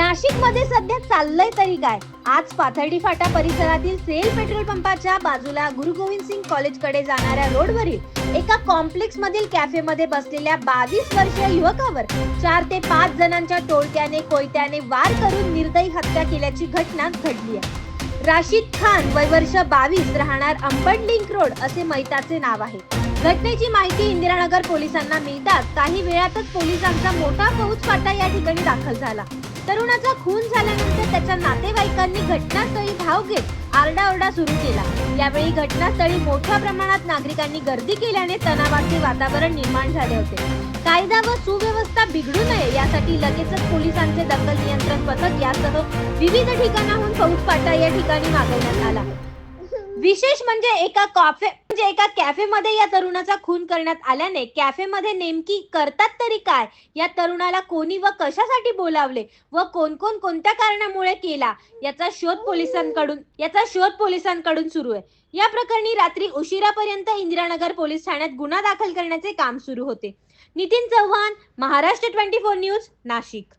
नाशिकमध्ये सध्या चाललंय तरी काय? आज पाथर्डी फाटा परिसरातील सेल पेट्रोल पंपाच्या बाजूला गुरु गोविंद सिंग कॉलेजकडे जाणाऱ्या रोडवरील एका कॉम्प्लेक्स मधील कॅफे मध्ये बसलेल्या बावीस वर्षीय युवकावर चार ते पाच जणांच्या टोळक्याने कोयत्याने वार करून निर्दयी हत्या केल्याची घटना घडली आहे. राशीद खान वय वर्ष बावीस राहणार अंबड लिंक रोड असे मैताचे नाव आहे. घटनेची माहिती इंदिरानगर पोलिसांना मिळताच काही वेळातच पोलिसांचा मोठा फौज फाटा या ठिकाणी दाखल झाला. तरुणाचा खून झाल्यानंतर त्याच्या नातेवाईकांनी घटनास्थळी धाव घेत आरडाओरडा सुरू केला. यावेळी घटनास्थळी मोठ्या प्रमाणात नागरिकांनी गर्दी केल्याने तणावाचे वातावरण निर्माण झाले होते. कायदा व सुव्यवस्था बिघडू नये यासाठी लगेचच पोलिसांचे दंगल नियंत्रण पथक यासह विविध ठिकाणाहून फौज या ठिकाणी मागवण्यात आला. विशेष म्हणजे एका कॉफे म्हणजे एका कॅफे मध्ये या तरुणाचा खून करण्यात आल्याने कॅफे मध्ये नेमकी करतात तरी काय? या तरुणाला कोणी व कशासाठी बोलावले? व कोण कोण कोणत्या कारणामुळे केला? याचा शोध पोलिसांकडून याचा शोध पोलिसांकडून सुरू आहे. या प्रकरणी रात्री उशिरापर्यंत इंदिरानगर पोलीस ठाण्यात गुन्हा दाखल करण्याचे काम सुरू होते. Nitin Chavan Maharashtra twenty four news Nashik.